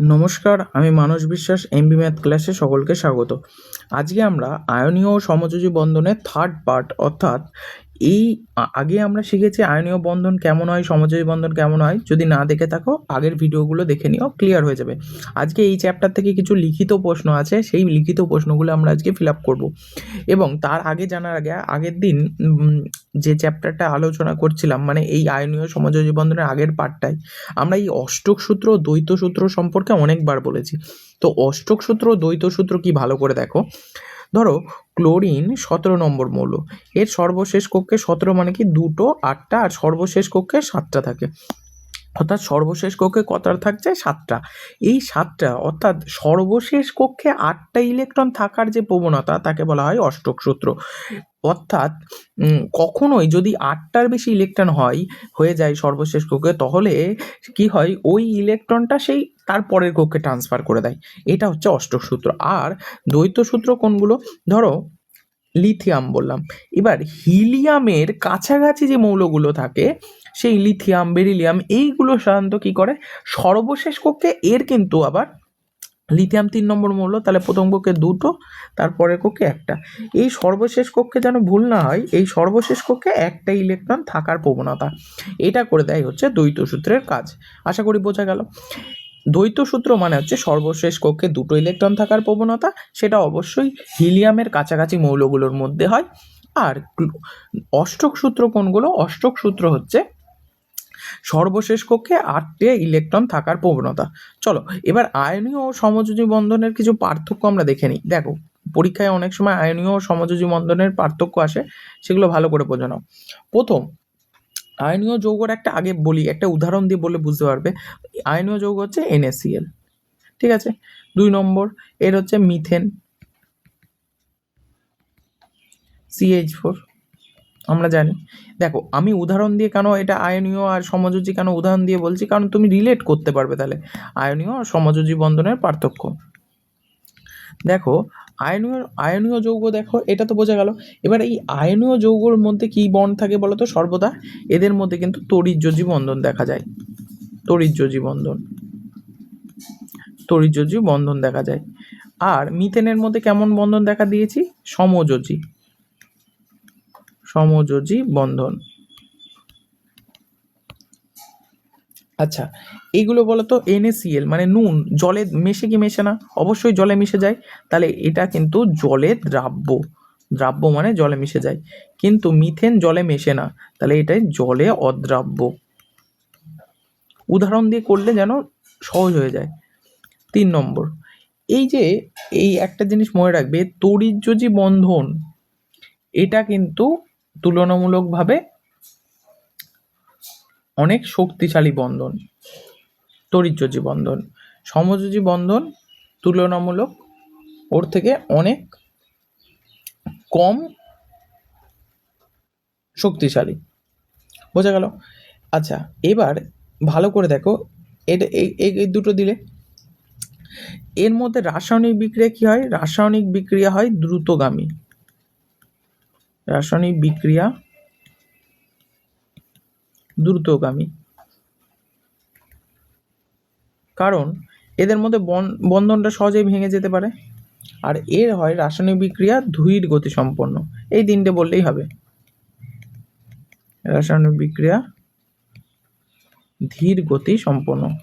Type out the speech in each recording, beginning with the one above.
নমস্কার, আমি মানস বিশ্বাস এমবি ম্যাথ ক্লাসে সকলকে স্বাগত। আজকে আমরা আয়নীয় ও সমযোজী বন্ধনের থার্ড পার্ট অর্থাৎ এই আগে আমরা শিখেছি আয়নীয় বন্ধন কেমন হয়, সমযোজী বন্ধন কেমন হয়। যদি না দেখে থাকো, আগের ভিডিওগুলো দেখে নিও ক্লিয়ার হয়ে যাবে। আজকে এই চ্যাপ্টার থেকে কিছু লিখিত প্রশ্ন আছে, সেই লিখিত প্রশ্নগুলো আমরা আজকে ফিল আপ করব। এবং তার আগে জানার আগে, আগের দিন যে চ্যাপ্টারটা আলোচনা করছিলাম মানে এই আয়নীয় সমযোজী বন্ধনের আগের পার্টটাই আমরা এই অষ্টক সূত্র, দ্বৈত সূত্র সম্পর্কে অনেকবার বলেছি। তো অষ্টক সূত্র, দ্বৈত সূত্র কি ভালো করে দেখো? ধরো, ক্লোরিন সতেরো নম্বর মৌল। এর সর্বশেষ কক্ষে সতেরো মানে কি? দুটো, আটটা, আর সর্বশেষ কক্ষে সাতটা থাকে। অর্থাৎ সর্বশেষ কক্ষে কতটা থাকছে? সাতটা। এই সাতটা, অর্থাৎ সর্বশেষ কক্ষে আটটা ইলেকট্রন থাকার যে প্রবণতা, তাকে বলা হয় অষ্টক সূত্র। অর্থাৎ কখনোই যদি আটটার বেশি ইলেকট্রন হয়, হয়ে যায় সর্বশেষ কক্ষে, তাহলে কি হয়? ওই ইলেকট্রনটা সেই তার পরের কক্ষে ট্রান্সফার করে দেয়। এটা হচ্ছে অষ্টক সূত্র। আর দ্বৈত সূত্র কোনগুলো? ধরো লিথিয়াম বললাম। এবার হিলিয়ামের কাছাকাছি যে মৌলগুলো থাকে, সেই লিথিয়াম বেরিলিয়াম এইগুলো সাধারণত কি করে? সর্বশেষ কক্ষে এর কিন্তু আবার লিথিয়াম তিন নম্বর মৌল, তাহলে প্রথম কক্ষে দুটো, তারপরের কক্ষে একটা। এই সর্বশেষ কক্ষে যেন ভুল না হয়, এই সর্বশেষ কক্ষে একটা ইলেকট্রন থাকার প্রবণতা। এটা করে দেয় হচ্ছে দ্বৈত সূত্রের কাজ। আশা করি বোঝা গেল। দ্বৈত সূত্র মানে হচ্ছে সর্বশেষ কক্ষে দুটো ইলেকট্রন থাকার প্রবণতা, সেটা অবশ্যই হিলিয়ামের কাছাকাছি মৌলগুলোর মধ্যে হয়। আর অষ্টক সূত্র কোনগুলো? অষ্টক সূত্র হচ্ছে সর্বশেষ কক্ষে আটটে ইলেকট্রন থাকার প্রবণতা। চলো, এবার আয়নীয় ও সমযোজী বন্ধনের কিছু পার্থক্য আমরা দেখে নিই। দেখো, পরীক্ষায় অনেক সময় আয়নীয় ও সমযোজী বন্ধনের পার্থক্য আসে, সেগুলো ভালো করে বোঝানো। প্রথম আয়নীয় যৌগর একটা আগে বলি, একটা উদাহরণ দিয়ে বলে বুঝতে পারবে। আয়নীয় যৌগ হচ্ছে NaCl ঠিক আছে? দুই নম্বর, এর হচ্ছে মিথেন সিএইচ ফোর আমরা জানি। দেখো, আমি উদাহরণ দিয়ে কেন এটা আয়নীয় আর সমযোজী কেন উদাহরণ দিয়ে বলছি? কারণ তুমি রিলেট করতে পারবে তাহলে। আয়নীয় আর সমযোজী বন্ধনের পার্থক্য। দেখো, আয়নীয় যৌগ দেখো, এটা তো বোঝা গেল। এবার এই আয়নীয় যৌগর মধ্যে কি বন্ড থাকে বলো তো? সর্বদা। এদের মধ্যে কিন্তু তড়িৎযোজী বন্ধন দেখা যায়। তড়িৎযোজী বন্ধন। তড়িৎযোজী বন্ধন দেখা যায়। আর মিথেনের মধ্যে কেমন বন্ধন দেখা দিয়েছি? সমযোজী সমযোজী বন্ধন। আচ্ছা এইগুলো বলো তো NaCl মানে নুন, জলে মেশে কি মেশে না? অবশ্যই জলে মিশে যায়। তাহলে এটা কিন্তু জলে দ্রাব্য। দ্রাব্য মানে জলে মিশে যায়। কিন্তু মিথেন জলে মেশে না। তাহলে এটাই জলে অদ্রাব্য। উদাহরণ দিয়ে করলে যেন সহজ হয়ে যায়। তিন নম্বর, এই যে এই একটা জিনিস মনে রাখবে, তড়িৎযোজী বন্ধন, এটা কিন্তু তুলনামূলকভাবে অনেক শক্তিশালী বন্ধন। তড়িৎযোজী বন্ধন। সমযোজী বন্ধন তুলনামূলক ওর থেকে অনেক কম শক্তিশালী। বোঝা গেল? আচ্ছা এবার ভালো করে দেখো, এটা এই দুটো দিলে। এর মধ্যে রাসায়নিক বিক্রিয়া কি হয়? রাসায়নিক বিক্রিয়া হয় দ্রুতগামী। রাসায়নিক বিক্রিয়া দ্রুতগামী। কারণ এদের মধ্যে বন- বন্ধনটা সহজেই ভেঙে যেতে পারে। আর এর হয় রাসায়নিক বিক্রিয়া ধীর গতি সম্পন্ন। এই তিনটে বললেই হবে। রাসায়নিক বিক্রিয়া ধীর গতি সম্পন্ন।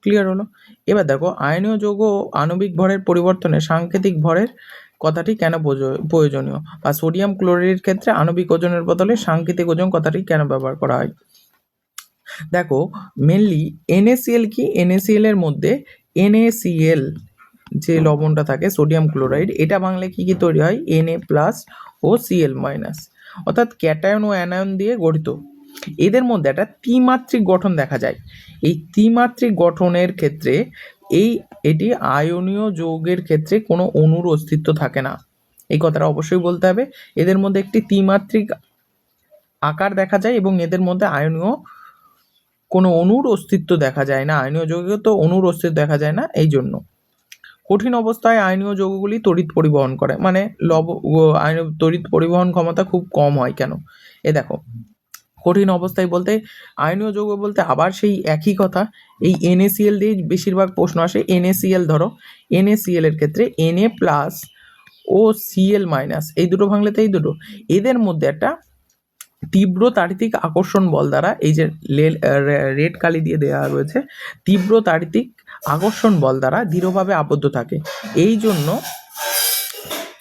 ক্লিয়ার হলো? এবার দেখো, আয়নীয় যৌগ আণবিক ভরের পরিবর্তনে সাংকেতিক ভরের কথাটি কেন প্রয়ো- প্রয়োজনীয়? বা সোডিয়াম ক্লোরাইডের ক্ষেত্রে আণবিক ওজনের বদলে সাংকেতিক ওজন কথাটি কেন ব্যবহার করা হয়? দেখো মেনলি NaCl কি? NaCl এর মধ্যে এনএসিএল যে লবণটা থাকে, সোডিয়াম ক্লোরাইড, এটা বাংলায় কি কি তৈরি হয়? Na প্লাস ও Cl মাইনাস অর্থাৎ ক্যাটায়ন ও অ্যানায়ন দিয়ে গঠিত। এদের মধ্যে একটা ত্রিমাত্রিক গঠন দেখা যায়। এই ত্রিমাত্রিক গঠনের ক্ষেত্রে এই, এটি আয়নীয় যৌগের ক্ষেত্রে কোনো অণুর অস্তিত্ব থাকে না। এই কথাটা অবশ্যই বলতে হবে। এদের মধ্যে একটি ত্রিমাত্রিক আকার দেখা যায় এবং এদের মধ্যে আয়নীয় কোনো অণুর অস্তিত্ব দেখা যায় না। আয়নীয় যৌগে তো অণুর অস্তিত্ব দেখা যায় না, এই জন্য। কঠিন অবস্থায় আয়নীয় যৌগগুলি তড়িৎ পরিবহন করে। মানে লব আয়ন তড়িৎ পরিবহন ক্ষমতা খুব কম হয় কেন? এ দেখো কঠিন অবস্থায় বলতে আয়নীয় যৌগ বলতে আবার সেই একই কথা। এই এনএসিএল দিয়ে বেশিরভাগ প্রশ্ন আসে এনএসিএল ধরো। এনএসিএল এর ক্ষেত্রে এনএ প্লাস ও সিএল মাইনাস এই দুটো ভাঙলে এই দুটো। এদের মধ্যে একটা তীব্র তাড়িতিক আকর্ষণ বল দ্বারা এই যে রেড কালি দিয়ে দেওয়া রয়েছে, তীব্র তাড়িতিক আকর্ষণ বল দ্বারা দৃঢ়ভাবে আবদ্ধ থাকে। এই জন্য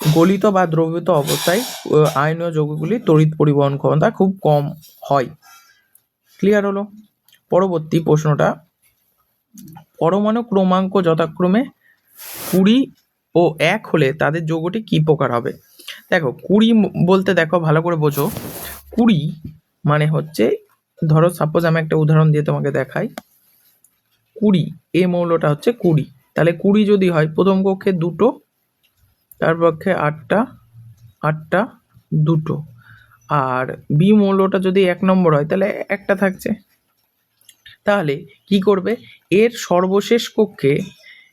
গলিত বা দ্রবীভূত অবস্থায় আয়নীয় যৌগগুলি তড়িৎ পরিবহন ক্ষমতা খুব কম হয়। ক্লিয়ার হলো? পরবর্তী প্রশ্নটা। পরমাণু ক্রমাঙ্ক যথাক্রমে কুড়ি ও এক হলে তাদের যৌগটি কী প্রকার হবে? দেখো, কুড়ি বলতে দেখো, ভালো করে বোঝো। কুড়ি মানে হচ্ছে, ধরো সাপোজ আমি একটা উদাহরণ দিয়ে তোমাকে দেখাই। কুড়ি, এ মৌলটা হচ্ছে কুড়ি। তাহলে কুড়ি যদি হয়, প্রথম কক্ষে দুটো তার পক্ষে আটটা আটটা, দুটো। আর বি মৌলটা যদি এক নম্বর হয়, তাহলে একটা থাকছে। তাহলে কি করবে? এর সর্বশেষ কক্ষে,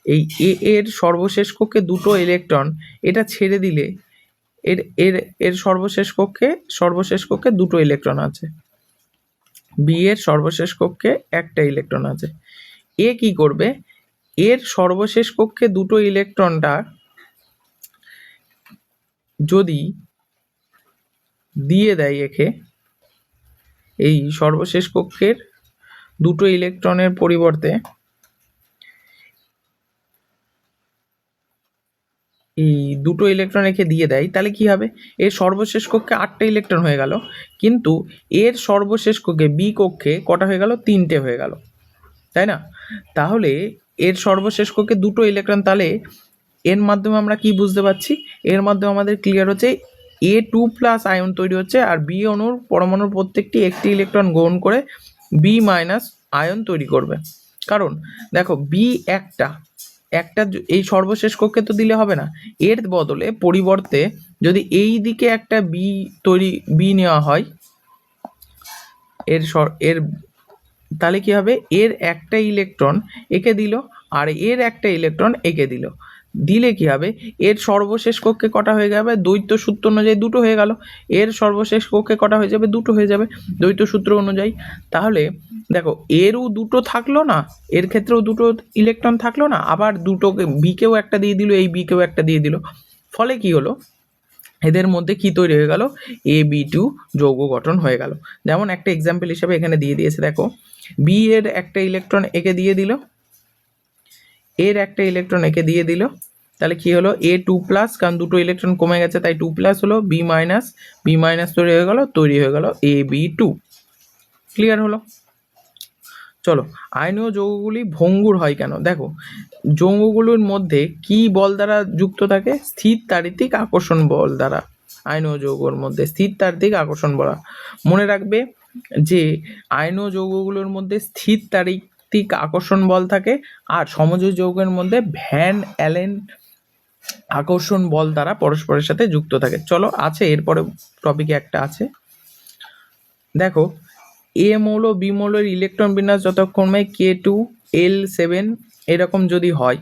এই এ, এর সর্বশেষ কক্ষে দুটো ইলেকট্রন এটা ছেড়ে দিলে এর এর এর সর্বশেষ কক্ষে সর্বশেষ কক্ষে দুটো ইলেকট্রন আছে। বি এর সর্বশেষ কক্ষে একটা ইলেকট্রন আছে। এ কি করবে? এর সর্বশেষ কক্ষে দুটো ইলেকট্রনটা যদি দিয়ে দেয় একে, এই সর্বশেষ কক্ষের দুটো ইলেকট্রনের পরিবর্তে এই দুটো ইলেকট্রন একে দিয়ে দেয়, তাহলে কি হবে? এর সর্বশেষ কক্ষে আটটা ইলেকট্রন হয়ে গেল, কিন্তু এর সর্বশেষ কক্ষে বি কক্ষে কটা হয়ে গেল? তিনটে হয়ে গেল। তাই না? তাহলে এর সর্বশেষ কক্ষে দুটো ইলেকট্রন, তাহলে এর মাধ্যমে আমরা কি বুঝতে পারছি? এর মাধ্যমে আমাদের ক্লিয়ার হচ্ছে এ টু প্লাস আয়ন তৈরি হচ্ছে আর বি অণুর পরমাণুর প্রত্যেকটি একটি ইলেকট্রন গ্রহণ করে বি মাইনাস আয়ন তৈরি করবে। কারণ দেখো বি একটা একটা এই সর্বশেষ কক্ষে তো দিলে হবে না। এর বদলে পরিবর্তে যদি এই দিকে একটা বি তৈরি বি নেওয়া হয়, এর এর তাহলে কি হবে? এর একটা ইলেকট্রন একে দিল আর এর একটা ইলেকট্রন একে দিল। দিলে কি হবে? এর সর্বশেষ কক্ষে কটা হয়ে যাবে? দ্বৈত সূত্র অনুযায়ী দুটো হয়ে গেল। এর সর্বশেষ কক্ষে কটা হয়ে যাবে? দুটো হয়ে যাবে। দ্বৈত সূত্র অনুযায়ী। তাহলে দেখো, এরও দুটো থাকল না, এর ক্ষেত্রেও দুটো ইলেকট্রন থাকল না, আবার দুটোকে বিকেও একটা দিয়ে দিল, এই বিকেও একটা দিয়ে দিল। ফলে কি হলো? এদের মধ্যে কি তৈরি হয়ে গেল? এ বি টু যৌগ গঠন হয়ে গেল। যেমন একটা এক্সাম্পল হিসেবে এখানে দিয়ে দিয়েছে, দেখো। বি এর একটা ইলেকট্রন একে দিয়ে দিল। এর একটা ইলেকট্রন একে দিয়ে দিল। তাহলে কি হলো? এ টু প্লাস কারণ দুটো ইলেকট্রন কমে গেছে, তাই টু প্লাস হলো বি মাইনাস বি মাইনাস তৈরি হয়ে গেল, তৈরি হয়ে গেল এ বি টু ক্লিয়ার হলো? চলো, আয়নীয় যৌগগুলি ভঙ্গুর হয় কেন? দেখো, যৌগগুলোর মধ্যে কি বল দ্বারা যুক্ত থাকে? স্থির তাড়িতিক আকর্ষণ বল দ্বারা, আয়নীয় যৌগর মধ্যে। স্থির তাড়িতিক আকর্ষণ বল। মনে রাখবে যে, আয়নীয় যৌগগুলোর মধ্যে স্থির তাড়িতিক আকর্ষণ বল থাকে আর সমযোজী যৌগের মধ্যে ভ্যান, অ্যালেন আকর্ষণ বল দ্বারা পরস্পরের সাথে যুক্ত থাকে। চলো, আছে, এরপরে টপিকে একটা আছে। দেখো, এ মৌল, বি মৌলের ইলেকট্রন বিন্যাস যতক্ষণে কে টু, এল সেভেন এরকম যদি হয়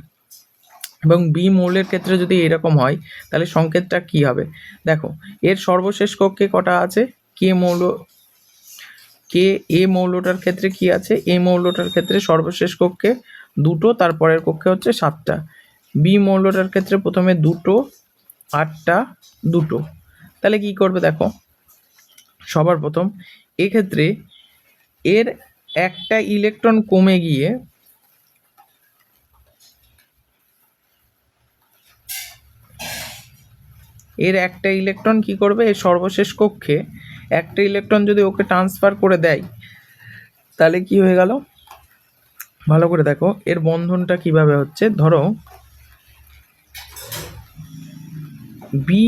এবং বি মৌলের ক্ষেত্রে যদি এরকম হয়, তাহলে সংকেতটা কি হবে? দেখো, এর সর্বশেষ কক্ষে কটা আছে? কে মৌল কে, এ মৌলটার ক্ষেত্রে কি আছে? এ মৌলটার ক্ষেত্রে সর্বশেষ কক্ষে দুটো, তারপরের কক্ষে হচ্ছে সাতটা। বি মৌলটার ক্ষেত্রে প্রথমে দুটো, আটটা, দুটো। তাহলে কি করবে দেখো? সবার প্রথম, এক্ষেত্রে এর একটা ইলেকট্রন কমে গিয়ে এর একটা ইলেকট্রন কি করবে? এর সর্বশেষ কক্ষে একটা ইলেকট্রন যদি ওকে ট্রান্সফার করে দেয়, তাহলে কি হয়ে গেল? ভালো করে দেখো, এর বন্ধনটা কীভাবে হচ্ছে? ধরো বি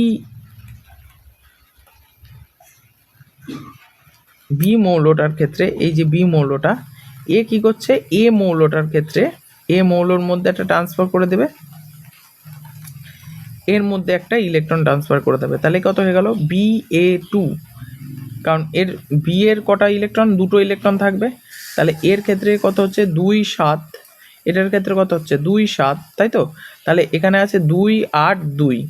বি মৌলটার ক্ষেত্রে, এই যে বি মৌলটা, এ কি করছে? এ মৌলটার ক্ষেত্রে এ মৌলর মধ্যে একটা ট্রান্সফার করে দেবে। এর মধ্যে একটা ইলেকট্রন ট্রান্সফার করে দেবে। তাহলে কত হয়ে গেল? বি এ টু কারণ এর বি এর কটা ইলেকট্রন দুটো ইলেকট্রন থাকবে। তাহলে এর ক্ষেত্রে কত হচ্ছে? দুই সাত। এটার ক্ষেত্রে কত হচ্ছে? দুই সাত, তাই তো? তাহলে এখানে আছে দুই আট দুই।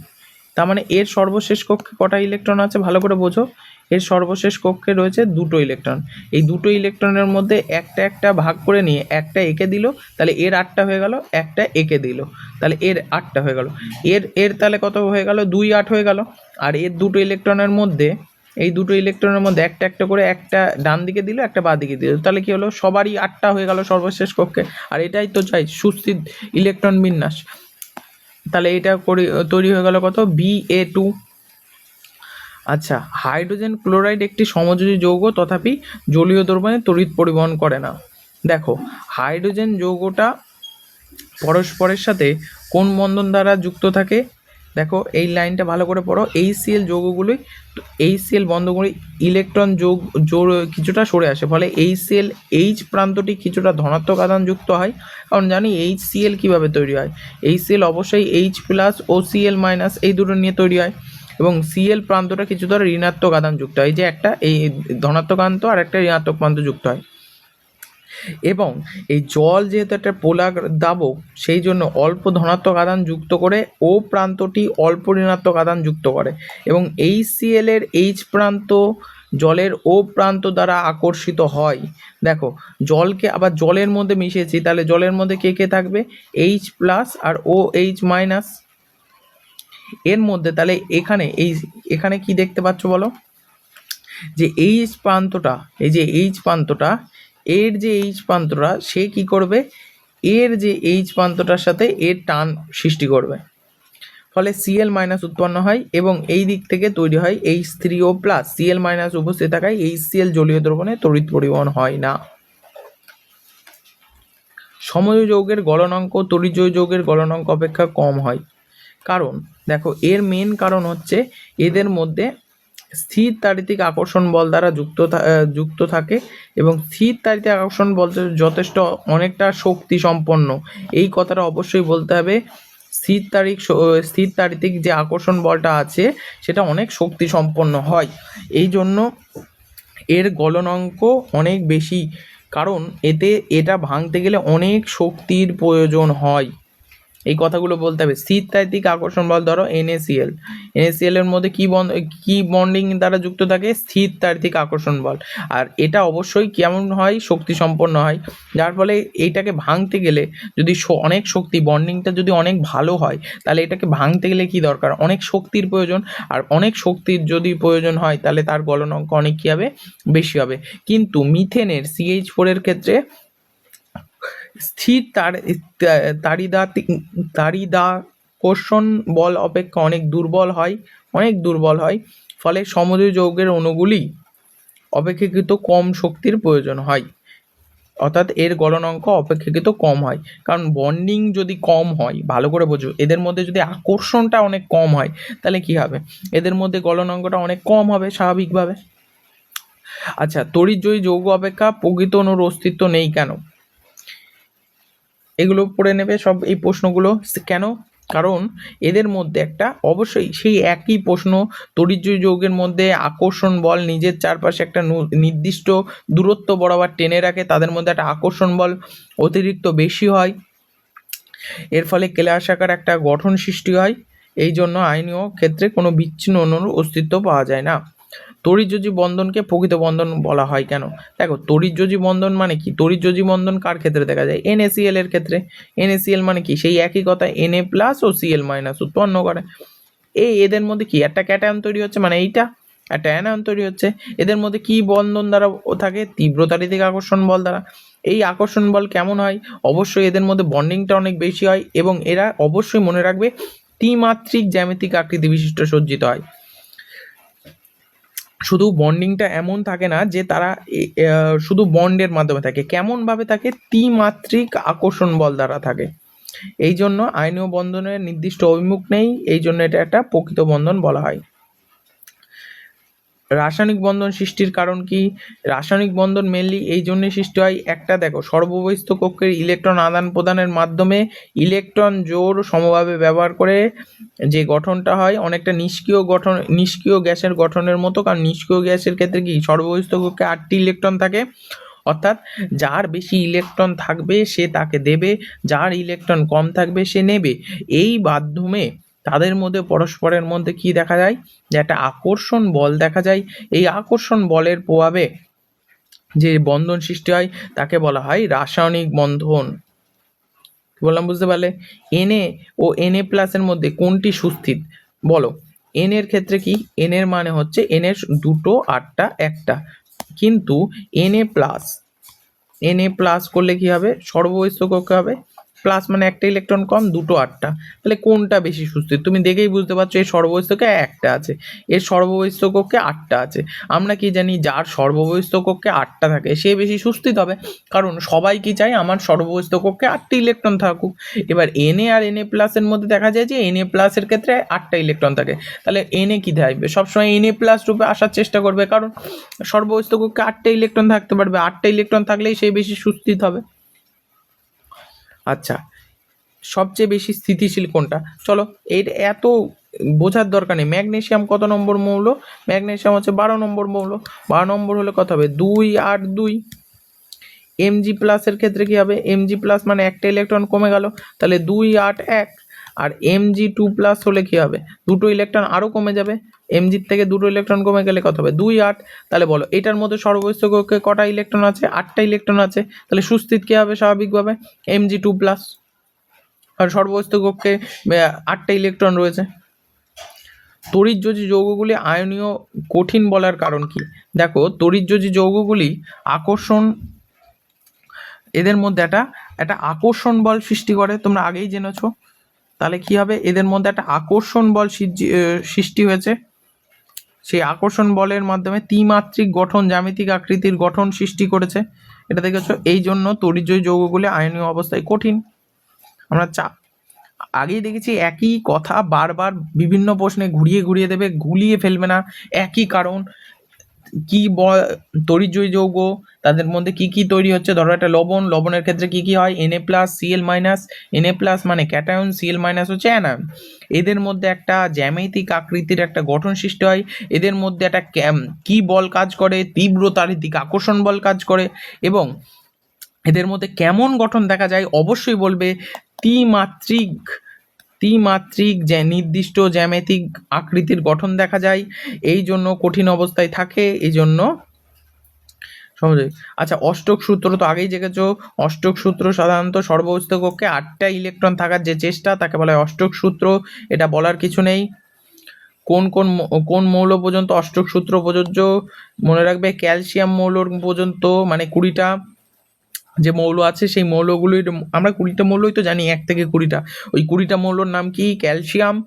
তার মানে এর সর্বশেষ কক্ষে কটা ইলেকট্রন আছে? ভালো করে বোঝো। এর সর্বশেষ কক্ষে রয়েছে দুটো ইলেকট্রন। এই দুটো ইলেকট্রনের মধ্যে একটা একটা ভাগ করে নিয়ে একটা এঁকে দিল, তাহলে এর আটটা হয়ে গেল, একটা এঁকে দিল। তাহলে এর আটটা হয়ে গেল। এর এর তাহলে কত হয়ে গেল? দুই আট হয়ে গেল। আর এর দুটো ইলেকট্রনের মধ্যে, এই দুটো ইলেকট্রনের মধ্যে একটা একটা করে একটা ডান দিকে দিল, একটা বাঁ দিকে দিল। তাহলে কি হলো? সবারই আটটা হয়ে গেল সর্বশেষ কক্ষে। আর এটাই তো চাই, সুস্থির ইলেকট্রন বিন্যাস। তাহলে এটা করে, তৈরি হয়ে গেল কত? বি এ টু আচ্ছা হাইড্রোজেন ক্লোরাইড একটি সমযোজী যৌগ, তথাপি জলীয় দ্রবণে তড়িৎ পরিবহন করে না। দেখো, হাইড্রোজেন যৌগটা পরস্পরের সাথে কোন বন্ধন দ্বারা যুক্ত থাকে? দেখো, এই লাইনটা ভালো করে পড়ো। এই সিএল যৌগগুলোই এই সিএল বন্ধগুলি ইলেকট্রন যোগ জোর কিছুটা সরে আসে, ফলে এই সিএল এইচ প্রান্তটি কিছুটা ধনাত্মক আদান যুক্ত হয়। কারণ জানি এইচ সিএল কীভাবে তৈরি হয়? এই সিএল অবশ্যই এইচ প্লাস ও সিএল মাইনাস এই দুটো নিয়ে তৈরি হয়। এবং সিএল প্রান্তটা কিছু কিছুটা ঋণাত্মক আদান যুক্ত হয়। যে একটা, এই ধনাত্মক প্রান্ত আর একটা ঋণাত্মক প্রান্ত যুক্ত হয়। এবং এই জল যেহেতু একটা পোলার দাবক, সেই জন্য অল্প ধনাত্মক আদান যুক্ত করে ও প্রান্তটি অল্প ঋণাত্মক আদান যুক্ত করে। এবং এই সিএল এর এইচ প্রান্ত জলের ও প্রান্ত দ্বারা আকর্ষিত হয়। দেখো, জলকে আবার জলের মধ্যে মিশিয়েছি, তাহলে জলের মধ্যে কে কে থাকবে? এইচ প্লাস আর ও এইচ মাইনাস এর মধ্যে তাহলে এখানে এই, এখানে কি দেখতে পাচ্ছ বলো? যে এইচ প্রান্তটা এই যে এইচ প্রান্তটা এর যে এইচ প্রান্তটা সে কি করবে? এর যে এইচ প্রান্তটার সাথে এর টান সৃষ্টি করবে। ফলে সিএল মাইনাস উৎপন্ন হয় এবং এই দিক থেকে তৈরি হয় H three O plus Cl minus উপস্থিত থাকায় এইচ সিএল জলীয় দ্রবণে তড়িৎ পরিবহন হয় না। সময় যৌগের গলনাঙ্ক তড়িৎজয় যৌগের গলনাঙ্ক অপেক্ষা কম হয়। কারণ? দেখো, এর মেন কারণ হচ্ছে এদের মধ্যে স্থির তাড়িতিক আকর্ষণ বল দ্বারা যুক্ত যুক্ত থাকে এবং স্থির তাড়িতিক আকর্ষণ বল যথেষ্ট অনেকটা শক্তি সম্পন্ন এই কথাটা অবশ্যই বলতে হবে। স্থির তারিখ স্থির তাড়িতিক যে আকর্ষণ বলটা আছে, সেটা অনেক শক্তি সম্পন্ন হয়। এই জন্য এর গলনাঙ্ক অনেক বেশি। কারণ এতে, এটা ভাঙতে গেলে অনেক শক্তির প্রয়োজন হয়। এই কথাগুলো বলতে হবে। স্থিরতাত্ত্বিক আকর্ষণ বল ধরো এনএসিএল এনএসিএল এর মধ্যে কি বন্ড কি বন্ডিং দ্বারা যুক্ত থাকে? স্থিরতাত্ত্বিক আকর্ষণ বল। আর এটা অবশ্যই কেমন হয়? শক্তি সম্পন্ন হয়। যার ফলে এইটাকে ভাঙতে গেলে যদি অনেক শক্তি বন্ডিংটা যদি অনেক ভালো হয়, তাহলে এটাকে ভাঙতে গেলে কি দরকার? অনেক শক্তির প্রয়োজন। আর অনেক শক্তির যদি প্রয়োজন হয়, তাহলে তার গলনাঙ্ক অনেক কী হবে? বেশি হবে। কিন্তু মিথেনের সিএইচ ফোরের ক্ষেত্রে স্থির তার তারিদা তারিদাকর্ষণ বল অপেক্ষা অনেক দুর্বল হয়, অনেক দুর্বল হয়। ফলে সমুদ্র যৌগের অণুগুলি অপেক্ষাকৃত কম শক্তির প্রয়োজন হয়। অর্থাৎ এর গলনাঙ্ক অপেক্ষাকৃত কম হয়। কারণ বন্ডিং যদি কম হয়, ভালো করে বোঝো, এদের মধ্যে যদি আকর্ষণটা অনেক কম হয়, তাহলে কি হবে? এদের মধ্যে গলনাঙ্কটা অনেক কম হবে স্বাভাবিকভাবে। আচ্ছা তড়িৎজয়ী যৌগ অপেক্ষা প্রকৃত অণুর অস্তিত্ব নেই কেন? এগুলো পড়ে নেবে, সব এই প্রশ্নগুলো। কেন? কারণ এদের মধ্যে একটা অবশ্যই সেই একই প্রশ্ন তড়িৎজয়ী যৌগের মধ্যে আকর্ষণ বল নিজের চারপাশে একটা নির্দিষ্ট দূরত্ব বরাবর টেনে রাখে, তাদের মধ্যে একটা আকর্ষণ বল অতিরিক্ত বেশি হয়। এর ফলে কেলাস আকার একটা গঠন সৃষ্টি হয়। এই জন্য আইনীয় ক্ষেত্রে কোনো বিচ্ছিন্ন অস্তিত্ব পাওয়া যায় না। তড়িৎযোজী বন্ধনকে প্রকৃত বন্ধন বলা হয় কেন? দেখো, তড়িৎযোজী বন্ধন মানে কি? তড়িৎযোজী বন্ধন কার ক্ষেত্রে দেখা যায়? এনএসিএল এর ক্ষেত্রে। এনএসিএল মানে কি? সেই একই কথা এনএ প্লাস ও সিএল মাইনাস উৎপন্ন করে। এই এদের মধ্যে কি? একটা ক্যাটায়ন তৈরি হচ্ছে মানে এইটা। একটা অ্যানায়ন তৈরি হচ্ছে। এদের মধ্যে কি বন্ধন দ্বারা থাকে? তীব্রতারিতিক আকর্ষণ বল দ্বারা। এই আকর্ষণ বল কেমন হয়? অবশ্যই এদের মধ্যে বন্ডিংটা অনেক বেশি হয় এবং এরা অবশ্যই মনে রাখবে ত্রিমাত্রিক জ্যামিতিক আকৃতি বিশিষ্ট সজ্জিত হয়। শুধু বন্ডিংটা এমন থাকে না যে তারা শুধু বন্ডের মাধ্যমে থাকে। কেমনভাবে থাকে? ত্রিমাত্রিক আকর্ষণ বল দ্বারা থাকে। এই জন্য আইনীয় বন্ধনের নির্দিষ্ট অভিমুখ নেই। এই জন্য এটা একটা প্রকৃত বন্ধন বলা হয়। রাসায়নিক বন্ধন সৃষ্টির কারণ কি? রাসায়নিক বন্ধন মেনলি এই জন্যে সৃষ্টি হয়, একটা দেখো, সর্ববহিস্থ কক্ষের ইলেকট্রন আদান প্রদানের মাধ্যমে ইলেকট্রন জোর সমভাবে ব্যবহার করে যে গঠনটা হয়, অনেকটা নিষ্ক্রিয় গঠন, নিষ্ক্রিয় গ্যাসের গঠনের মতো, কারণ নিষ্ক্রিয় গ্যাসের ক্ষেত্রে কি? সর্ববহিস্থ কক্ষে আটটি ইলেকট্রন থাকে, অর্থাৎ যার বেশি ইলেকট্রন থাকবে সে তাকে দেবে, যার ইলেকট্রন কম থাকবে সে নেবে। এই মাধ্যমে তাদের মধ্যে পরস্পরের মধ্যে কি দেখা যায়? যে একটা আকর্ষণ বল দেখা যায়। এই আকর্ষণ বলের প্রভাবে যে বন্ধন সৃষ্টি হয়, তাকে বলা হয় রাসায়নিক বন্ধন। কি বললাম, বুঝতে পারলে? এনএ ও এনএ প্লাসের মধ্যে কোনটি সুস্থিত? বলো। এন এর ক্ষেত্রে কি? এন এর মানে হচ্ছে এন এর দুটো, আটটা, একটা। কিন্তু N A plus N A plus করলে কি হবে? সর্ববহিষ্ঠ কক্ষে হবে। প্লাস মানে একটা ইলেকট্রন কম, দুটো আটটা। তাহলে কোনটা বেশি সুস্থির তুমি দেখেই বুঝতে পারছ, এর সর্ববহিষ্ঠ কক্ষে একটা আছে। এর সর্ববহিষ্ঠ কক্ষে আটটা আছে। আমরা কি জানি, যার সর্ববহিষ্ঠ কক্ষে আটটা থাকে, সে বেশি সুস্থিত হবে কারণ সবাই কি চায়, আমার সর্ববহিষ্ঠ কক্ষে আটটি ইলেকট্রন থাকুক। এবার এনএ আর এনএ প্লাসের মধ্যে দেখা যায় যে এনএ প্লাসের ক্ষেত্রে আটটা ইলেকট্রন থাকে। তাহলে এনএ কি থাকবে? সবসময় এনএ প্লাস রূপে আসার চেষ্টা করবে। কারণ সর্ববহিষ্ঠ কক্ষে আটটা ইলেকট্রন থাকতে পারবে। আটটা ইলেকট্রন থাকলেই সে বেশি সুস্থিত হবে আচ্ছা সবচেয়ে বেশি স্থিতিশীল কোনটা? চলো, এইটা এত বোঝার দরকার নেই। ম্যাগনেশিয়াম কত নম্বর মৌল? ম্যাগনেশিয়াম হচ্ছে বারো নম্বর মৌল। বারো নম্বর হলে কত হবে? দুই আট দুই। এমজি প্লাসের ক্ষেত্রে কী হবে? এমজি প্লাস মানে একটা ইলেকট্রন কমে গেল, তাহলে দুই আট এক। আর এমজি টু প্লাস হলে কী হবে? দুটো ইলেকট্রন আরও কমে যাবে। এমজির থেকে দুটো ইলেকট্রন কমে গেলে কত হবে? দুই আট। তাহলে বলো, এটার মধ্যে সর্বস্থ কক্ষে কটা ইলেকট্রন আছে? আটটা ইলেকট্রন আছে। তাহলে সুস্থিত কী হবে স্বাভাবিকভাবে? এমজি টু প্লাস আর সর্বস্থ কক্ষে আটটা ইলেকট্রন রয়েছে। তড়িৎযোজী যৌগগুলি আয়নীয় কঠিন বলার কারণ কি? দেখো, তড়িৎযোজী যৌগগুলি আকর্ষণ, এদের মধ্যে একটা একটা আকর্ষণ বল সৃষ্টি করে। তোমরা আগেই জেনেছো। তাহলে কি হবে? এদের মধ্যে একটা আকর্ষণ বল সৃষ্টি হয়েছে। সেই আকর্ষণ বলের মাধ্যমে ত্রিমাত্রিক গঠন, জ্যামিতিক আকৃতির গঠন সৃষ্টি করেছে। এটা দেখেছ? এই জন্য তরিজয় যৌগগুলি আয়নীয় অবস্থায় কঠিন। আমরা চা আগেই দেখেছি একই কথা বারবার বিভিন্ন প্রশ্নে ঘুরিয়ে ঘুরিয়ে দেবে, গুলিয়ে ফেলবে না। একই কারণ, কি তরিজয় যৌগ তাদের মধ্যে কি কি তৈরি হচ্ছে? ধরো একটা লবণ, লবণের ক্ষেত্রে কি কি হয়? Na plus Cl minus Na plus মানে ক্যাটায়ন সিএল মাইনাস হচ্ছে অ্যানায়ন এদের মধ্যে একটা জ্যামিতিক আকৃতির একটা গঠন সৃষ্টি হয়। এদের মধ্যে একটা কি বল কাজ করে? তীব্রতার দিক আকর্ষণ বল কাজ করে। এবং এদের মধ্যে কেমন গঠন দেখা যায়? অবশ্যই বলবে ত্রিমাত্রিক ত্রিমাত্রিক যে নির্দিষ্ট জ্যামিতিক আকৃতির গঠন দেখা যায়। এই জন্য কঠিন অবস্থায় থাকে এই জন্য সহজে আচ্ছা অষ্টক সূত্র তো আগেই জেগেছ। অষ্টক সূত্র সাধারণত সর্বোচ্চ কক্ষে আটটা ইলেকট্রন থাকার যে চেষ্টা, তাকে বলা হয় অষ্টক সূত্র। এটা বলার কিছু নেই। কোন কোন কোন মৌল পর্যন্ত অষ্টক সূত্র প্রযোজ্য? মনে রাখবে ক্যালসিয়াম মৌল পর্যন্ত মানে কুড়িটা। যে মৌল আছে, সেই মৌলগুলির আমরা কুড়িটা মৌলই তো জানি, এক থেকে কুড়িটা। ওই কুড়িটা মৌলর নাম কি? ক্যালসিয়াম?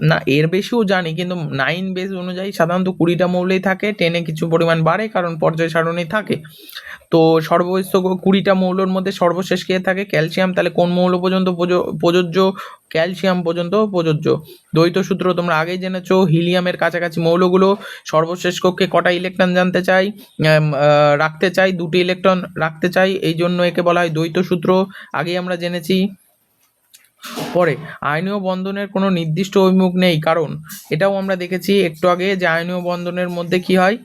না, এর বেশিও জানি, কিন্তু নাইন বেস অনুযায়ী সাধারণত কুড়িটা মৌলেই থাকে টেনে কিছু পরিমাণ বাড়ে, কারণ পর্যায় সারণী থাকে। তো সর্বস্থ কুড়িটা মৌলর মধ্যে সর্বশেষ কে থাকে? ক্যালসিয়াম। তাহলে কোন মৌল পর্যন্ত প্রযো- প্রযোজ্য? ক্যালসিয়াম পর্যন্ত প্রযোজ্য। দ্বৈত সূত্র তোমরা আগেই জেনেছো, হিলিয়ামের কাছাকাছি মৌলগুলো সর্বশেষ কক্ষে কটা ইলেকট্রন জানতে চাই? রাখতে চাই, দুটি ইলেকট্রন রাখতে চাই এই জন্য একে বলা হয় দ্বৈত সূত্র। আগেই আমরা জেনেছি। পরে আইনীয় বন্ধনের কোনো নির্দিষ্ট অভিমুখ নেই কারণ এটাও আমরা দেখেছি একটু আগে যে আইনীয় বন্ধনের মধ্যে কি হয়?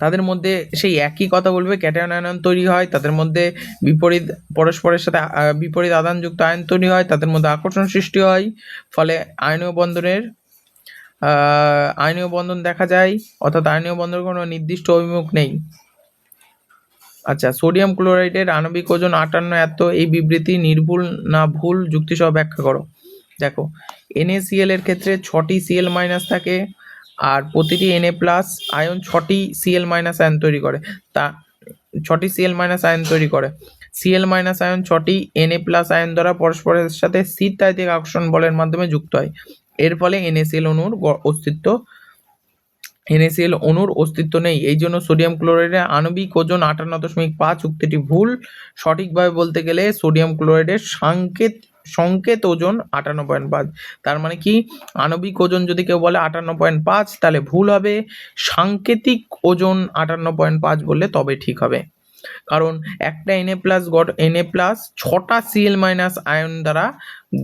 তাদের মধ্যে সেই একই কথা বলবে ক্যাটায়ন আয়ন তৈরি হয় তাদের মধ্যে বিপরীত পরস্পরের সাথে বিপরীত আদানযুক্ত আয়ন তৈরি হয় তাদের মধ্যে আকর্ষণ সৃষ্টি হয় ফলে আয়নীয় বন্ধনের আহ, আয়নীয় বন্ধন দেখা যায় অর্থাৎ আয়নীয় বন্ধনের কোনো নির্দিষ্ট অভিমুখ নেই। আচ্ছা সোডিয়াম ক্লোরাইডের আণবিক ওজন আটান্ন, এত এই বিবৃতি নির্ভুল না ভুল যুক্তিসহ ব্যাখ্যা করো। দেখো, NaCl এর ক্ষেত্রে ছটি সিএল মাইনাস থাকে আর প্রতিটি Na প্লাস আয়ন ছটি সিএল মাইনাস আয়ন তৈরি করে। তা, ছটি সিএল মাইনাস আয়ন তৈরি করে। সিএল মাইনাস আয়ন ছটি Na প্লাস আয়ন দ্বারা পরস্পরের সাথে স্থিরতাত্ত্বিক আকর্ষণ বলের মাধ্যমে যুক্ত হয়। এর ফলে NaCl অণুর অস্তিত্ব NaCl অণুর অস্তিত্ব নেই। এই জন্য সোডিয়াম ক্লোরাইডের আণবিক ওজন আটান্ন দশমিক পাঁচ উক্তিটি ভুল। সঠিকভাবে বলতে গেলে সোডিয়াম ক্লোরাইডের সাংকেত সংকেত ওজন আটান্ন পয়েন্ট পাঁচ। তার মানে কি? আণবিক ওজন যদি কেউ বলে আটান্ন পয়েন্ট পাঁচ, তাহলে ভুল হবে। সাংকেতিক ওজন আটান্ন পয়েন্ট পাঁচ বললে তবে ঠিক হবে। কারণ একটা Na plus got Na plus ছটা সিএল মাইনাস আয়ন দ্বারা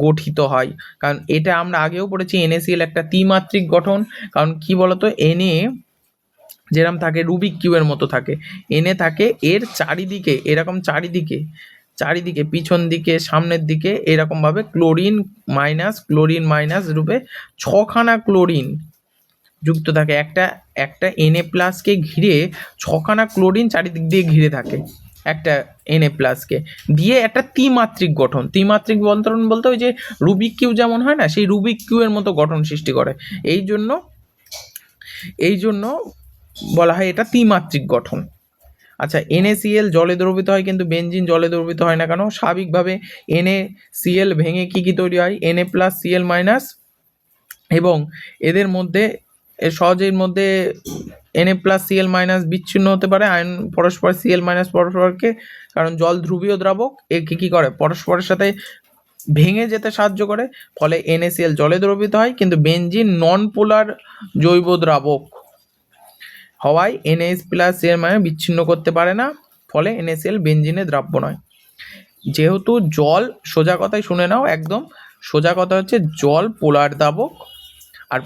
গঠিত হয়। কারণ এটা আমরা আগেও পড়েছি এনএসিএল একটা ত্রিমাত্রিক গঠন। কারণ কি বলতো? এনএ যেরকম থাকে রুবিক কিউবের মতো থাকে। এনে থাকে এর চারিদিকে, এরকম চারিদিকে চারিদিকে, পিছন দিকে, সামনের দিকে এরকমভাবে ক্লোরিন মাইনাস ক্লোরিন মাইনাস রূপে ছখানা ক্লোরিন যুক্ত থাকে। একটা একটা এনএ প্লাসকে ঘিরে ছখানা ক্লোরিন চারিদিক দিয়ে ঘিরে থাকে। একটা এনএ প্লাসকে দিয়ে একটা ত্রিমাত্রিক গঠন। ত্রিমাত্রিক বন্ধন বলতে ওই যে রুবিক কিউ যেমন হয় না, সেই রুবিক কিউ এর মতো গঠন সৃষ্টি করে। এই জন্য এই জন্য বলা হয় এটা ত্রিমাত্রিক গঠন। আচ্ছা NaCl জলে দ্রবিত হয় কিন্তু বেঞ্জিন জলে দ্রবিত হয় না কেন? স্বাভাবিকভাবে NaCl ভেঙে কী কী তৈরি হয়? Na প্লাস সিএল মাইনাস এবং এদের মধ্যে এর সহজের মধ্যে Na প্লাস সিএল মাইনাস বিচ্ছিন্ন হতে পারে। আয়ন পরস্পর সিএল মাইনাস পরস্পরকে, কারণ জল ধ্রুবীয় দ্রাবক, এ কি করে? পরস্পরের সাথে ভেঙে যেতে সাহায্য করে, ফলে NaCl জলে দ্রবীত হয়, কিন্তু বেনজিন নন পোলার জৈব দ্রাবক হওয়ায় NaS প্লাস এর মানে বিচ্ছিন্ন করতে পারে না, ফলে NaCl বেনজিনে দ্রাব্য নয়। যেহেতু জল সোজা কথাই শুনে নাও, একদম সোজা কথা হচ্ছে জল পোলার দাবক আর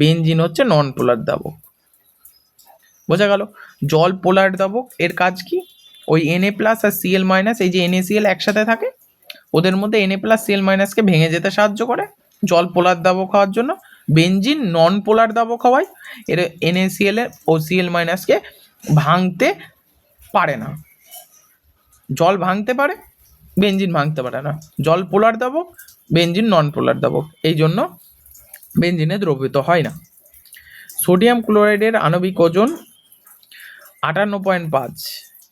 বেঞ্জিন হচ্ছে নন পোলার দাবক বোঝা গেল? জল পোলার দাবক এর কাজ কি? ওই Na প্লাস আর সিএল মাইনাস এই যে NaCl একসাথে থাকে, ওদের মধ্যে Na প্লাস সিএল মাইনাসকে ভেঙে যেতে সাহায্য করে জল পোলার দাবক হওয়ার জন্য। বেঞ্জিন নন পোলার দাবক হওয়ায়, এর এর ও সিএল মাইনাসকে ভাঙতে পারে না। জল ভাঙতে পারে, বেঞ্জিন ভাঙতে পারে না। জল পোলার দাবক বেঞ্জিন নন পোলার দাবক এই জন্য বেনজিনে দ্রবীত হয় না। সোডিয়াম ক্লোরাইডের আণবিক ওজন আটান্ন পয়েন্ট পাঁচ।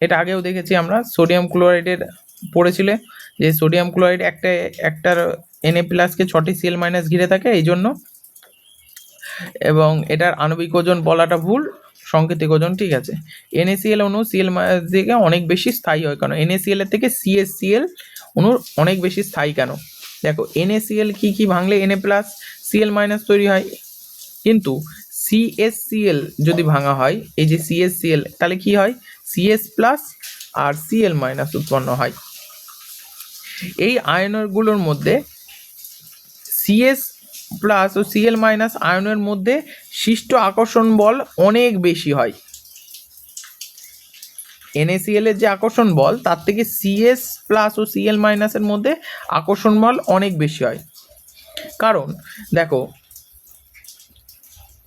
এটা আগেও দেখেছি আমরা, সোডিয়াম ক্লোরাইডের পড়েছিলে, যে সোডিয়াম ক্লোরাইড একটা, একটার এনএ প্লাসকে ছটি সিএল মাইনাস ঘিরে থাকে, এই জন্য। এবং এটার আণবিক ওজন বলাটা ভুল, সংকেতিক ওজন ঠিক আছে। এনএসিএল অনু সিএল থেকে অনেক বেশি স্থায়ী হয় কেন? এনএসিএল এর থেকে সিএসসিএল অণুর অনেক বেশি স্থায়ী কেন? দেখো এনএসিএল কি কি ভাঙলে এনএ প্লাস সিএল মাইনাস তৈরি হয়। কিন্তু সিএসসিএল যদি ভাঙা হয়, এই যে সিএসসিএল তাহলে কি হয়? সিএস প্লাস আর সিএল মাইনাস উৎপন্ন হয়। এই আয়নগুলোর মধ্যে সিএস প্লাস ও সিএল মাইনাস আয়নের মধ্যে সৃষ্ট আকর্ষণ বল অনেক বেশি হয়। NaCl এর যে আকর্ষণ বল, তার থেকে সিএস প্লাস ও সিএল মাইনাসের মধ্যে আকর্ষণ বল অনেক বেশি হয়। কারণ, দেখো,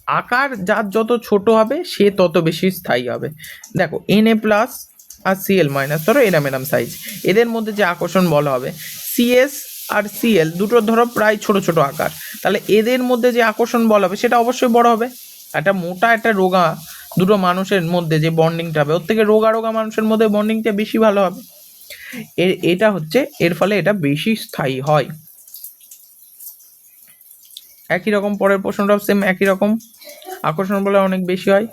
আকার যার যত ছোট হবে, সে তত বেশি স্থায়ী হবে। দেখো Na প্লাস আর সিএল মাইনাস ধরো এরাম এরাম সাইজ এদের মধ্যে যে আকর্ষণ বল হবে সিএস আর সিএল দুটো ধরো প্রায় ছোট ছোট আকার। তাহলে এদের মধ্যে যে আকর্ষণ বল হবে, সেটা অবশ্যই বড় হবে। একটা মোটা, একটা রোগা দুটো মানুষের মধ্যে যে বন্ডিংটা হবে, ওর থেকে রোগা রোগা মানুষের মধ্যে বন্ডিংটা বেশি ভালো হবে। এর এটা হচ্ছে, এর ফলে এটা বেশি স্থায়ী হয়। একই রকম, পরের প্রশ্নটাও সেম একই রকম। আকর্ষণ বলে অনেক বেশি হয়।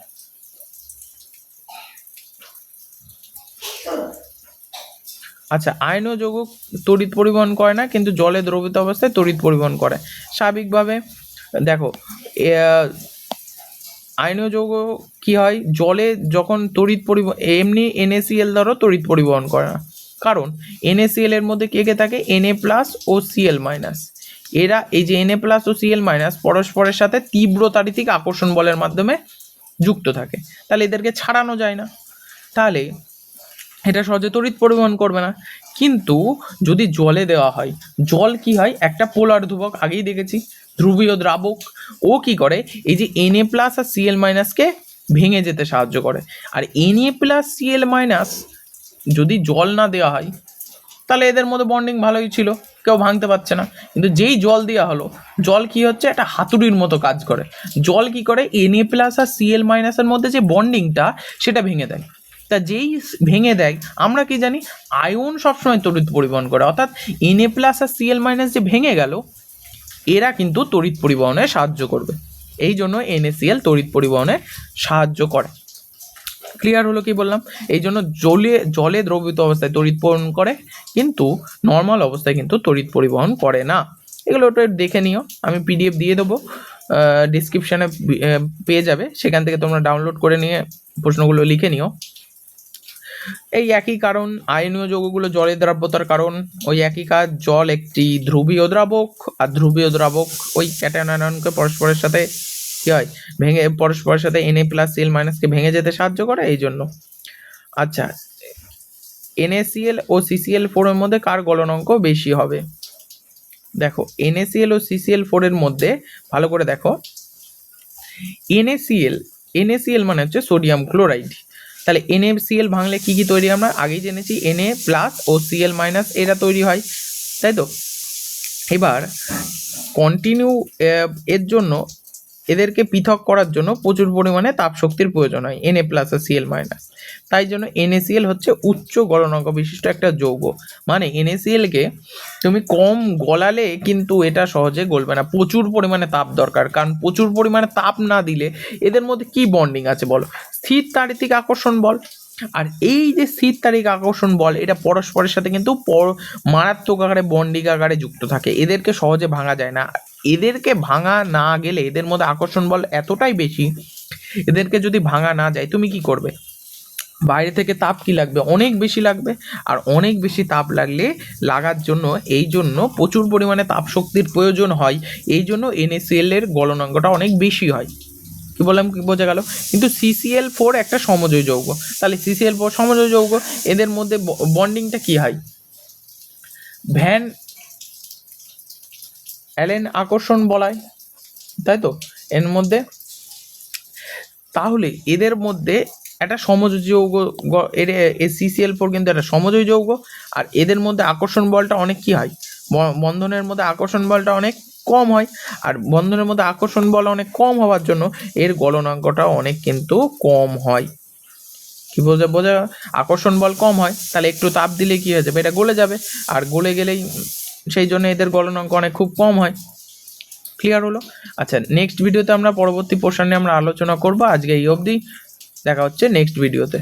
আচ্ছা আয়নীয় যৌগ তড়িৎ পরিবহন করে না, কিন্তু জলে দ্রবিত অবস্থায় তড়িৎ পরিবহন করে। স্বাভাবিকভাবে, দেখো আয়নীয় যৌগ কি হয়? জলে যখন তড়িৎ পরিবহন এমনি NaCl ধরো তড়িৎ পরিবহন করে না। কারণ NaCl এর মধ্যে কে কে থাকে? Na প্লাস ও Cl মাইনাস এরা এই যে Na প্লাস ও Cl মাইনাস পরস্পরের সাথে তীব্র তাড়িতিক আকর্ষণ বলের মাধ্যমে যুক্ত থাকে। তাহলে এদেরকে ছাড়ানো যায় না। তাহলে এটা সহজে তড়িৎ পরিবহন করবে না। কিন্তু যদি জলে দেওয়া হয়, জল কি হয়? একটা পোলার ধ্রুবক, আগেই দেখেছি। ধ্রুবীয় দ্রাবক, ও কি করে? এই যে Na প্লাস আর সিএল মাইনাসকে ভেঙে যেতে সাহায্য করে। আর Na প্লাস সিএল মাইনাস যদি জল না দেওয়া হয়, তাহলে এদের মধ্যে বন্ডিং ভালোই ছিল। কেউ ভাঙতে পারছে না। কিন্তু যেই জল দেওয়া হলো, জল কি হচ্ছে? একটা হাতুড়ির মতো কাজ করে। জল কি করে? Na প্লাস আর সিএল মাইনাসের মধ্যে যে বন্ডিংটা সেটা ভেঙে দেয়। তা যেই ভেঙে দেয়, আমরা কি জানি? আয়ন সবসময় তড়িৎ পরিবহন করে। অর্থাৎ Na প্লাস আর সিএল মাইনাস যে ভেঙে গেল এরা কিন্তু তড়িৎ পরিবহনে সাহায্য করবে। এই জন্য NaCl তড়িৎ পরিবহনে সাহায্য করে। ক্লিয়ার হলো কি বললাম? এই জন্য জলে জলে দ্রবীত অবস্থায় তড়িৎ পরিবহন করে, কিন্তু নর্মাল অবস্থায় কিন্তু তড়িৎ পরিবহন করে না। এগুলো ওটা দেখে নিও, আমি পিডিএফ দিয়ে দেবো। ডিসক্রিপশানে পেয়ে যাবে। সেখান থেকে তোমরা ডাউনলোড করে নিয়ে প্রশ্নগুলো লিখে নিও। এই একই কারণ, আয়নীয় যৌগগুলো জলের দ্রাব্যতার কারণ, ওই একই কাজ, জল একটি ধ্রুবীয় দ্রাবক আর ধ্রুবীয় দ্রাবক ওই ক্যাটায়ন আয়নকে পরস্পরের সাথে কি হয়? ভেঙে, পরস্পরের সাথে এনএ প্লাস সিএল মাইনাসকে ভেঙে যেতে সাহায্য করে এই জন্য। আচ্ছা এনএসিএল ও সিসিএল ফোরের মধ্যে কার গলনাঙ্ক বেশি হবে? দেখো এনএসিএল ও সিসিএল ফোরের মধ্যে, ভালো করে দেখো এনএসিএল এনএসিএল মানে হচ্ছে সোডিয়াম ক্লোরাইড তাহলে এন এফসিএল ভাঙলে কী কী তৈরি আমরা আগেই জেনেছি এন এ প্লাস ও সিএল মাইনাস এরা তৈরি হয়, তাই তো? এবার কন্টিনিউ এর জন্য এদেরকে পৃথক করার জন্য প্রচুর পরিমাণে তাপশক্তির প্রয়োজন হয় এনএ প্লাস আর সিএল মাইনাস তাই জন্য এনএসিএল হচ্ছে উচ্চ গলনাঙ্ক বিশিষ্ট একটা যৌগ। মানে এনএসিএলকে তুমি কম গলালে কিন্তু এটা সহজে গলবে না। প্রচুর পরিমাণে তাপ দরকার, কারণ প্রচুর পরিমাণে তাপ না দিলে এদের মধ্যে কি বন্ডিং আছে বলো? স্থির তারিতিক আকর্ষণ বল। আর এই যে স্থির তারিখ আকর্ষণ বল, এটা পরস্পরের সাথে কিন্তু মারাত্মক আকারে বন্ডিক আকারে যুক্ত থাকে। এদেরকে সহজে ভাঙা যায় না। এদেরকে ভাঙা না গেলে এদের মধ্যে আকর্ষণ বল এতটাই বেশি, এদেরকে যদি ভাঙা না যায়, তুমি কি করবে? বাইরে থেকে তাপ কি লাগবে? অনেক বেশি লাগবে। আর অনেক বেশি তাপ লাগলে, লাগার জন্য, এই জন্য প্রচুর পরিমাণে তাপ শক্তির প্রয়োজন হয়। এই জন্য এনএসিএল এর গলনাঙ্গটা অনেক বেশি হয়। কি বললাম, কি বোঝা গেল? কিন্তু সিসিএল ফোর একটা সমজয় যৌগ। তাহলে সিসিএল ফোর সমজয় যৌগ, এদের মধ্যে বন্ডিংটা কি হয়? ভ্যান অ্যালেন আকর্ষণ বলায়, তাই তো? এর মধ্যে, তাহলে এদের মধ্যে একটা সমজয় যৌগ এর সিসিএল ফোর কিন্তু একটা সমজয় যৌগ, আর এদের মধ্যে আকর্ষণ বলটা অনেক কি হয়? বন্ধনের মধ্যে আকর্ষণ বলটা অনেক কম হয়। আর বন্ধনের মধ্যে আকর্ষণ বল অনেক কম হওয়ার জন্য এর গলনাঙ্কটা অনেক কিন্তু কম হয়। কি বোঝা বোঝা? আকর্ষণ বল কম হয়, তাহলে একটু তাপ দিলে কি হয়ে যাবে? এটা গলে যাবে। আর গলে গেলেই সেই জন্য এদের গলনাঙ্ক অনেক খুব কম হয়। ক্লিয়ার হলো? আচ্ছা নেক্সট ভিডিওতে আমরা পরবর্তী পোর্শনে আমরা আলোচনা করব। আজকে এই অবধি। দেখা হচ্ছে নেক্সট ভিডিওতে